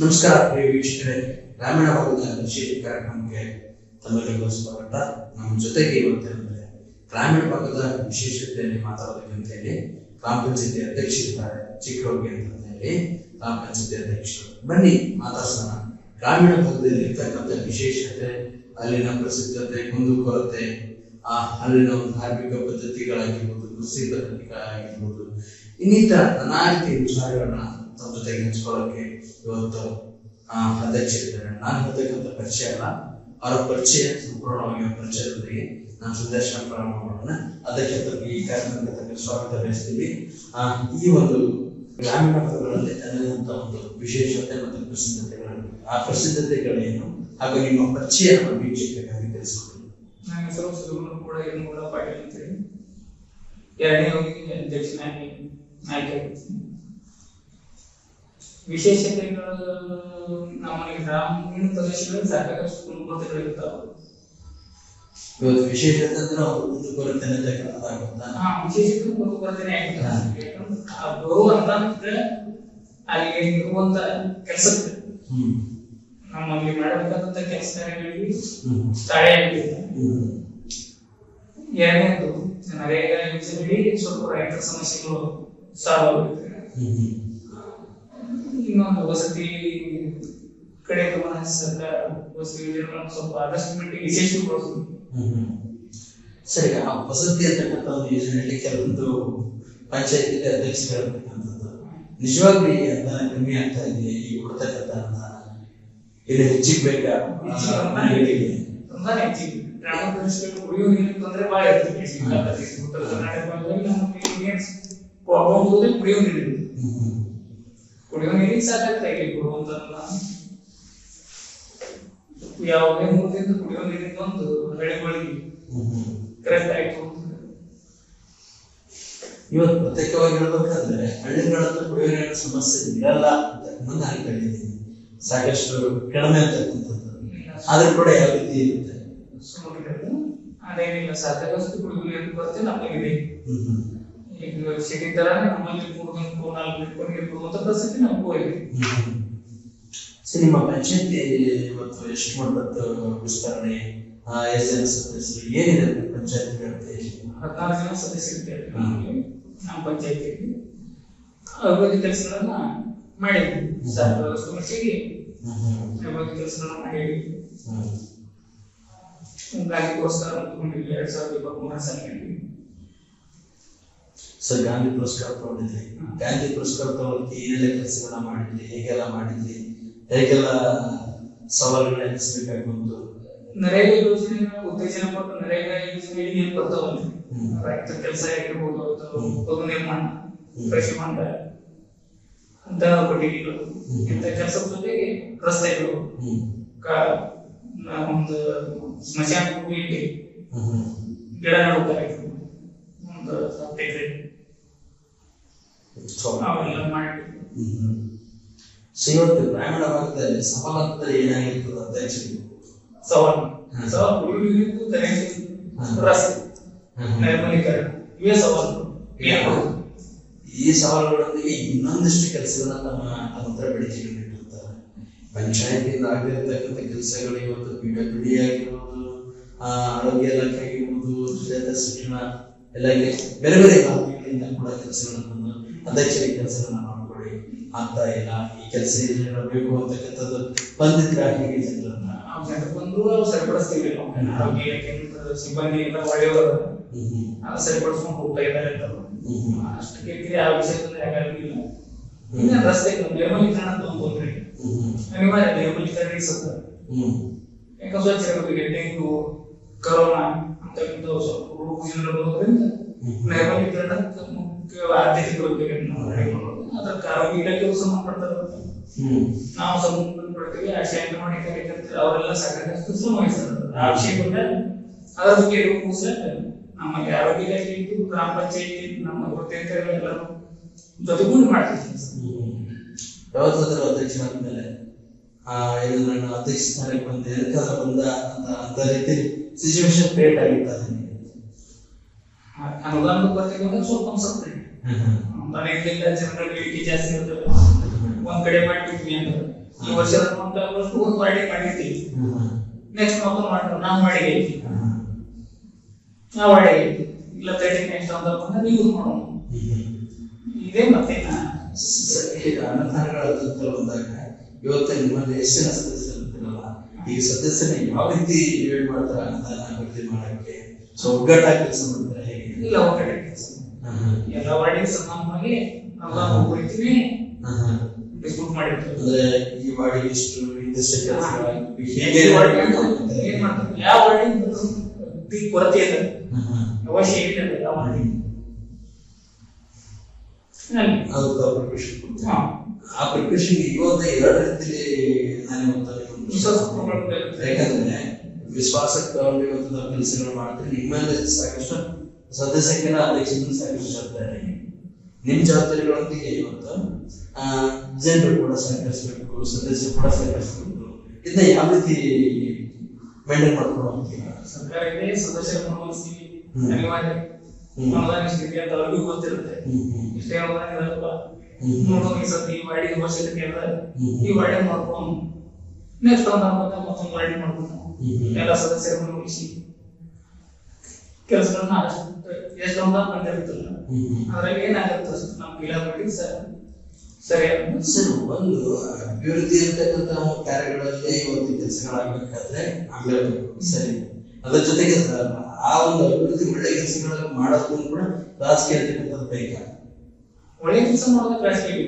ನಮಸ್ಕಾರ, ಪ್ರಿಯ ವೀಕ್ಷಕರೇ. ಗ್ರಾಮೀಣ ಭಾಗದ ವಿಶೇಷ ಕಾರ್ಯಕ್ರಮಕ್ಕೆ ತಮ್ಮೆಲ್ಲರಿಗೂ ಸ್ವಾಗತ ನಮ್ಮ ಜೊತೆಗೆ ಇವತ್ತೇನೆಂದರೆ ಗ್ರಾಮೀಣ ಭಾಗದ ವಿಶೇಷತೆಯಲ್ಲಿ ಮಾತಾಡಬೇಕಂತ ಹೇಳಿ ಗ್ರಾಮ ಪಂಚಾಯತಿ ಅಧ್ಯಕ್ಷರಿದ್ದಾರೆ ಚಿಕ್ಕರೋಗಿ ಅಂತ ಹೇಳಿ ಗ್ರಾಮ ಪಂಚಾಯತಿ ಅಧ್ಯಕ್ಷರು. ಬನ್ನಿ, ಮಾತಾಡ್ಸೋಣ. ಗ್ರಾಮೀಣ ಭಾಗದಲ್ಲಿ ಇರ್ತಕ್ಕಂಥ ವಿಶೇಷತೆ, ಅಲ್ಲಿನ ಪ್ರಸಿದ್ಧತೆ, ಕುಂದುಕೊರತೆ, ಆ, ಅಲ್ಲಿನ ಒಂದು ಧಾರ್ಮಿಕ ಪದ್ಧತಿಗಳಾಗಿರ್ಬೋದು ಕೃಷಿ ಪದ್ಧತಿಗಳಾಗಿರ್ಬೋದು, ಇನ್ನಿತರ ನಾನಾ ರೀತಿಯ ವಿಚಾರಗಳನ್ನ ತಮ್ಮ ಜೊತೆಗೆ ಹಂಚ್ಕೊಳ್ಳೋಕೆ ಇವತ್ತು ಅಧ್ಯಕ್ಷರಿದ್ದಾರೆ ನಾನು ಹೇಳ್ತಕ್ಕಂಥ ಪರಿಚಯ ಅಲ್ಲ, ಅವರ ಪರಿಚಯ ಸಂಪೂರ್ಣವಾಗಿ ಪರಿಚಯದೊಂದಿಗೆ ನಾನು ಸಂದರ್ಶನ ಪ್ರಾರಂಭ ಮಾಡೋಣ. ಅಧ್ಯಕ್ಷರಿಗೆ ಈ ಕಾರ್ಯಕ್ರಮಕ್ಕೆ ಸ್ವಾಗತ ಬಯಸ್ತೀವಿ ಈ ಒಂದು ಗ್ರಾಮೀಣ ಭಾಗಗಳಲ್ಲಿ ತನ್ನದಂತ ಒಂದು ವಿಶೇಷತೆ ಮತ್ತು ಪ್ರಸಿದ್ಧತೆಗಳನ್ನು ಆ ಪ್ರಸಿದ್ಧತೆಗಳೇನು ಹಾಗೂ ನಿಮ್ಮ ಪರಿಚಯ ವೀಕ್ಷಕರಿಗಾಗಿ ತಿಳಿಸ್ಕೊಡಿ. ನನ್ನ ಹೆಸರು ಸುಧೀರ್ ಕೂಡ ಯನಗೌಡ ಪಾಟೀಲ್ ಅಂತೇಳಿ ಎರಡನೇ ಹೋಗಿ ಅಧ್ಯಕ್ಷನಾಗಿ ಆಯ್ಕೆಯಾಗಿದ್ದೀನಿ ವಿಶೇಷತೆಗಳು ನಮ್ಮಲ್ಲಿ ಗ್ರಾಮೀಣ ಪ್ರದೇಶಗಳಲ್ಲಿ ಸಾಕಷ್ಟು ಕುಂದುಕೊರತೆಗಳು ಇರ್ತಾವೆ ಇವತ್ತು ವಿಶೇಷತೆ ಅಂದ್ರೆ ಒಂದು ಹಾ ವಿಶೇಷತೆ ಒಂದು ಆ ಬರುವಂತ ಅಲ್ಲಿ ಇರುವಂತ ಕೆಲಸಕ್ಕೆ. ನಮ್ಮಲ್ಲಿ ಮಾಡಬೇಕಾದಂತ ಕೆಲಸ ಕಾರ್ಯಗಳಿಗೆ ಹ್ಮ್. ತಡೆ ಎರಡನೇದು ನರೇಗಾ ಯೋಜನೆಯಲ್ಲಿ ಸ್ವಲ್ಪ ರೈತರ ಸಮಸ್ಯೆಗಳು ಸಾಲ್ವ್ ಆಗುತ್ತೆ. ಇನ್ನೊಂದು ವಸತಿ ಕಡೆ ಗಮನ ಸರ್ಕಾರ ವಸತಿ ಯೋಜನೆಗಳನ್ನು ಸ್ವಲ್ಪ ಆದಷ್ಟು ಮಟ್ಟಿಗೆ ಹ್ಮ್. ಸರಿ ಆ ವಸತಿ ಅಂತಕ್ಕಂಥ ಒಂದು ಯೋಜನೆಯಲ್ಲಿ ಕೆಲವೊಂದು ಪಂಚಾಯತಿ ಅಧ್ಯಕ್ಷಗಳಿರ್ತಕ್ಕಂಥದ್ದು ನಿಜವಾಗ್ಲೂ ಈ ಅನುದಾನ ಕಮ್ಮಿ ಆಗ್ತಾ ಇದೆ ಈ ಕೊಡ್ತಕ್ಕಂಥ ಅನುದಾನ ಇದು ಹೆಚ್ಚಿಗೆ ಬೇಕಾ? ಮನೆಗಳಿಗೆ? ಹೆಚ್ಚಿಗೆ ಗ್ರಾಮ ಪ್ರದೇಶದಲ್ಲಿ ಕುಡಿಯುವ ನೀರಿನ ತೊಂದರೆ ಬಹಳ ಇರ್ತದೆ. ಉತ್ತರ ಕರ್ನಾಟಕ ಭಾಗದಲ್ಲಿ ನಮಗೆ ಕುಡಿಯುವ ನೀರಿನ ಹ್ಮ್. ನೀರಿಗ್ ನೀರಿಗೆ ಸಾಕಾಗ್ತಾ ಇಲ್ಲ ಕೊಡುವಂತ ಯಾವುದೇ ಮೂಲದಿಂದ ಕುಡಿಯುವ ನೀರಿನ ಒಂದು ಹಳ್ಳಿಗಳಿಗೆ ಹ್ಮ್. ಕರೆಕ್ಟ್ ಆಯ್ತು ಅಂತ ಇವತ್ತು ಪ್ರತ್ಯೇಕವಾಗಿ ಹೇಳ್ಬೇಕಂದ್ರೆ ಹಳ್ಳಿಗಳಲ್ಲಿ ಕುಡಿಯೋ ನೀರಿನ ಸಮಸ್ಯೆ ಇರಲ್ಲ ಅಂತ ಮುಂದೆ ಅನ್ಕೊಂಡಿದ್ದೀನಿ ಸಾಕಷ್ಟು ಕಡಿಮೆ ಅಂತಕ್ಕಂಥದ್ದು ಆದ್ರೂ ಕೂಡ ಯಾವ ರೀತಿ ಇರುತ್ತೆ ಅದೇನಿಲ್ಲ ಸಾಕಾಗಷ್ಟು ಕುಡಿಯುವ ನೀರು ಬರ್ತೀವಿ ನಮಗಿದೆ ಹ್ಮ್ ಹ್ಮ್. ಈಗ ಸಿಟಿ ತರ ನಮ್ಮಲ್ಲಿ ಮೂರು ಗಂಟೆ ನಾಲ್ಕು ಗಂಟೆ ಇರ್ಬೋದು ಅಂತ ಪರಿಸ್ಥಿತಿ ನಮಗೂ ಇದೆ. ಸರಿ ನಿಮ್ಮ ಪಂಚಾಯತಿ ಇವತ್ತು ಎಷ್ಟು ಮಟ್ಟದ ವಿಸ್ತರಣೆ ಎಷ್ಟು ಜನ ಸದಸ್ಯರು ಏನಿದೆ ಪಂಚಾಯತ್ ವ್ಯಾಪ್ತಿ ಹದಿನಾರು ಜನ ಸದಸ್ಯರಿದ್ದೇವೆ ನಮ್ಮ ಪಂಚಾಯತಿಯಲ್ಲಿ ಅಭಿವೃದ್ಧಿ ಕೆಲಸಗಳನ್ನ ಮಾಡಿದ್ವಿ ಸಾಕಾಗಷ್ಟು ಮಟ್ಟಿಗೆ ಅಭಿವೃದ್ಧಿ ಕೆಲಸಗಳನ್ನ ಮಾಡಿದ್ವಿ ಮುಗಿಕೊಂಡಿದ್ವಿ ಎರಡ್ ಸಾವಿರದ ಇಪ್ಪತ್ಮೂರನೇ ಸಾಲಿನಲ್ಲಿ ಸರ್ ಗಾಂಧಿ ಪುರಸ್ಕಾರ ತಗೊಂಡಿದ್ರಿ. ಗಾಂಧಿ ಪುರಸ್ಕಾರ ತಗೊಳಕ್ಕೆ ಏನೆಲ್ಲ ಕೆಲಸಗಳನ್ನ ಮಾಡಿದ್ರಿ ಹೇಗೆಲ್ಲ ಮಾಡಿದ್ರಿ ಹೇಗೆಲ್ಲ ಸವಾಲುಗಳನ್ನ ಎದುರಿಸಬೇಕಾಗಿ ಬಂತು? ನರೇಗಾ ಯೋಜನೆ ಉತ್ತೇಜನ ಕೊಟ್ಟು ನರೇಗಾ ಯೋಜನೆ ಬರ್ತಾವಲ್ಲ ಹ್ಮ್. ರೈತ ಕೆಲಸ ಆಗಿರ್ಬೋದು ಅಥವಾ ನಿರ್ಮಾಣ. ಕೃಷಿ ಹೊಂಡ ಅಂತ ಕೊಟ್ಟಿಗೆಗಳು. ಇಂಥ ಕೆಲಸದ ಜೊತೆಗೆ ರಸ್ತೆಗಳು ಒಂದು ಸ್ಮಶಾನ ಗಿಡ ನೆಡುತ್ತಾರೆ. ಸೊ ಇವತ್ತು ಗ್ರಾಮೀಣ ಭಾಗದಲ್ಲಿ ಸವಲತ್ತುಗಳು ಏನಾಗಿರ್ತದೆ ಅಂತ ಸವಾಲು ಹ್ಮ್. ಸವಾಲು ಕುಡಿಯುವ ಕರೆಂಟ್ ಹ್ಮ್. ರಸ್ತೆ ಹ್ಮ್. ನೈರ್ಮಲೀಕರಣ ಇವೇ? ಈ ಸವಾಲುಗಳೊಂದಿಗೆ ಇನ್ನೊಂದಿಷ್ಟು ಕೆಲಸಗಳನ್ನ ನಮ್ಮ ಹತ್ರ ಪಂಚಾಯತಿಯಿಂದ ಆಗಿರ್ತಕ್ಕಂಥ ಕೆಲಸಗಳು ಇವತ್ತು ಪಿ ಡಿ ಆಗಿರ್ಬೋದು ಆರೋಗ್ಯ ಇಲಾಖೆ ಆಗಿರ್ಬೋದು ಶಿಕ್ಷಣ ಎಲ್ಲ. ಬೇರೆ ಬೇರೆ ಇಲಾಖೆಗಳಿಂದ ಕೂಡ ಕೆಲಸಗಳನ್ನ ಕೆಲಸವನ್ನು ಕೆಲಸಗಳನ್ನ ಮಾಡ್ಕೊಡಿ ಅಂತ ಇಲ್ಲ ಈ ಕೆಲಸ ಬೇಕು ಅಂತಕ್ಕಂಥದ್ದು ಬಂದಿದ್ರೆ ಹೇಗೆ ಜನರನ್ನ. ಅವ್ರು ಸರಿಪಡಿಸ್ತೀವಿ. ಸಿಬ್ಬಂದಿ ಎಲ್ಲ ಒಳ್ಳೆಯವರು ಸರಿಪಡಿಸ್ಕೊಂಡು ಹೋಗ್ತಾ ಇದ್ದಾರೆ ಅಂತ. ಅಷ್ಟು ಕಿರಿಕಿರಿ ಆ ವಿಷಯದಲ್ಲಿ ಯಾಕಾಗಿಲ್ಲ ಇನ್ನ ರಸ್ತೆ ನಿರ್ಮಲೀಕರಣ ಅಂತ ಒಂದು ತೊಂದ್ರೆ. ಅನಿವಾರ್ಯ ನಿರ್ಮಲೀಕರಣ ಸತ್ತ ಯಾಕೆ ಸ್ವಚ್ಛ ಇರಬೇಕು ಡೆಂಗು ಕರೋನಾ ಅಂತ ಸ್ವಲ್ಪ ರೋಗ ಜನರು ಬರೋದ್ರಿಂದ ನಿರ್ಮಲೀಕರಣ ಮುಖ್ಯ ಅದಕ್ಕಾಗಿ ಇಲಾಖೆಗೂ ಸಂಬಂಧಪಡ್ತಾರೆ ನಾವು ಸಂಬಂಧಪಡ್ತೀವಿ ಆಶಯ ಮಾಡಿ ಕಾರ್ಯಕರ್ತರು ಅವರೆಲ್ಲ ಸಾಕಷ್ಟು ಶ್ರಮ ವಹಿಸ್ತಾರೆ ಆ ಅದರ ಬಗ್ಗೆ ಇರುವ ಕೂಸಲ ನಮಗೆ ಆರೋಗ್ಯ ಇಲಾಖೆ ಇದ್ದು ಗ್ರಾಮ ಪಂಚಾಯತಿ ನಮ್ಮ ವೃತ್ತಿಂತರೆಲ್ಲರೂ ಜೊತೆಗೂಡಿ ಮಾಡ್ತೀವಿ ಯಾವತ್ತಾದ್ರೂ ಅಧ್ಯಕ್ಷನಾದ್ಮೇಲೆ ಆ ಇದು ನನ್ನ ಅಧ್ಯಕ್ಷ ಸ್ಥಾನಕ್ಕೆ ಬಂದೆ ಬಂದ ಅಂತ ಅಂತ ರೀತಿ ಸಿಚುವೇಶನ್ ಕ್ರಿಯೇಟ್ ಆಗಿತ್ತ ಕೊರತೆ ಬಂದಾಗ ಸ್ವಲ್ಪ ಅನ್ಸುತ್ತೆ ಮನೆಯಿಂದ ಜನರಲ್ಲಿ ಬೇಡಿಕೆ ಜಾಸ್ತಿ ಇರ್ತದೆ ಒಂದ್ ಕಡೆ ಮಾಡ್ಬಿಟ್ವಿ ಅಂತ ಈ ಆಗುವಷ್ಟು ಒಂದು ವಾರ್ಡಿ ಮಾಡಿರ್ತೀವಿ. ನೆಕ್ಸ್ಟ್ ಮತ್ತೊಂದು ಮಾಡ್ತಾರೆ ನಾವು ಐತಿ ನಾವು ಐತಿ ಇಲ್ಲ ತರ್ಟಿ ನೆಕ್ಸ್ಟ್ ಅಂತ ಬಂದ್ರೆ ಯೂಸ್ ಮಾಡೋಣ ಇದೇ ಮತ್ತೆ. ಅನುದಾನಗಳ ಅಂತ ಬಂದಾಗ ಇವತ್ತು ನಿಮ್ಮಲ್ಲಿ ಎಷ್ಟು ಜನ ಸದಸ್ಯರು ಇರ್ತೀರಲ್ಲ? ಈ ಸದಸ್ಯನ ಯಾವ ರೀತಿ ಡಿವೈಡ್ ಮಾಡ್ತಾರೆ ಅನುದಾನ ಅಭಿವೃದ್ಧಿ ಮಾಡಕ್ಕೆ? ಸೊ ಒಗ್ಗಟ್ಟಾಗಿ ಕೆಲಸ ಮಾಡ್ತಾರೆ. ಇಲ್ಲ ಕಡೆ ಕೆಲಸ ಎಲ್ಲ ವಾರ್ಡಿಗೆ ಸಮಾನವಾಗಿ ನಾವು ಹೋಗ್ತೀವಿ ಡಿಸ್ಪ್ಯೂಟ್ ಮಾಡಿರ್ತೀವಿ ಅಂದ್ರೆ ಈ ಮಾಡಿ ಇಷ್ಟು ಇಂಡಸ್ಟ್ರಿ ಕೆಲಸ ಹೀಗೆ ವಾರ್ಡಿಗೆ ಏನು ಮಾಡ್ತಾರೆ? ಯಾವ ವಾರ್ಡಿಗೆ ಕೊರತೆ ಇದೆ. ಅವಶ್ಯ ಇಲ್ಲ ಯಾವ ವರ್ಡಿಂಗ್ ಅದು ಪ್ರಿಪರೇಷನ್ ಕೊಡ್ತೀವಿ ಆ ಪ್ರಿಪರೇಷನ್ ಇವತ್ತು ಎರಡು ರೀತಿಲಿ ನಾನು. ಯಾಕಂದ್ರೆ ವಿಶ್ವಾಸಕ್ಕೆ ತಗೊಂಡು ಇವತ್ತು ನಾವು ಕೆಲಸಗಳು ಮಾಡ್ತೀನಿ ನಿಮ್ಮಲ್ಲಿ ಸಾಕಷ್ಟು ಸದಸ್ಯಕ್ಕೆಲ್ಲ ಅಧ್ಯಕ್ಷನ ಸಾಕಷ್ಟು ಜವಾಬ್ದಾರಿ ನಿಮ್ ಜವಾಬ್ದಾರಿಗಳೊಂದಿಗೆ ಇವತ್ತು ಜನರು ಕೂಡ ಸಹಕರಿಸಬೇಕು ಸದಸ್ಯರು ಕೂಡ ಸಹಕರಿಸಬೇಕು. ಇದನ್ನ ಯಾವ ರೀತಿ ಮೇಂಟೈನ್ ಮಾಡ್ಕೊಂಡು ಸರ್ಕಾರ ಇದೆ ಸದಸ್ಯರ ಮನವೊಲಿಸ್ತೀವಿ ಹ್ಮ್. ಅನಿವಾರ್ಯ ಅನುದಾನ ಸ್ಥಿತಿ ಅಂತ ಅವ್ರಿಗೂ ಗೊತ್ತಿರುತ್ತೆ. ಇಷ್ಟೇ ಅನುದಾನ ಇರಲ್ಲಪ್ಪ. ನೋಡೋಣ ಈ ಸತಿ ಈ ವಾಡಿ ಅವಶ್ಯಕತೆ ಅದ ಈ ವಾಡಿ ಮಾಡ್ಕೊಂಡು ನೆಕ್ಸ್ಟ್ ಒಂದು ಅನುದಾನ ಮತ್ತೊಂದು ವಾಡಿ ಮಾಡ್ಕೊಂಡು. ಎಲ್ಲ ಸದಸ್ಯರ ಮನವೊಲಿಸಿ. ಕೆಲಸಗಳನ್ನ ಎಷ್ಟು ಅನುದಾನ ಬಂದಿರುತ್ತಲ್ಲ. ಅದ್ರಾಗ ಏನಾಗುತ್ತೆ ನಮ್ಮ ಗಿಡ ಸರ್. ಸರಿ ಸರ್ ಒಂದು ಅಭಿವೃದ್ಧಿ ಇರ್ತಕ್ಕಂಥ ಕಾರ್ಯಗಳಲ್ಲಿ ಇವತ್ತು ಕೆಲಸಗಳಾಗಬೇಕಾದ್ರೆ ಆಗ್ಲೇಬೇಕು ಸರಿ. ಅದ್ರ ಜೊತೆಗೆ ಸರ್ ಆ ಒಂದು ಅಭಿವೃದ್ಧಿ ಒಳ್ಳೆ ಕೆಲಸಗಳನ್ನು ಮಾಡೋದನ್ನು ಕೂಡ ರಾಜಕೀಯ ಇರ್ತಕ್ಕಂಥದ್ದು ಬೇಕಾ ಒಳ್ಳೆ ಕೆಲಸ ಮಾಡೋದಕ್ಕೆ ರಾಜಕೀಯ.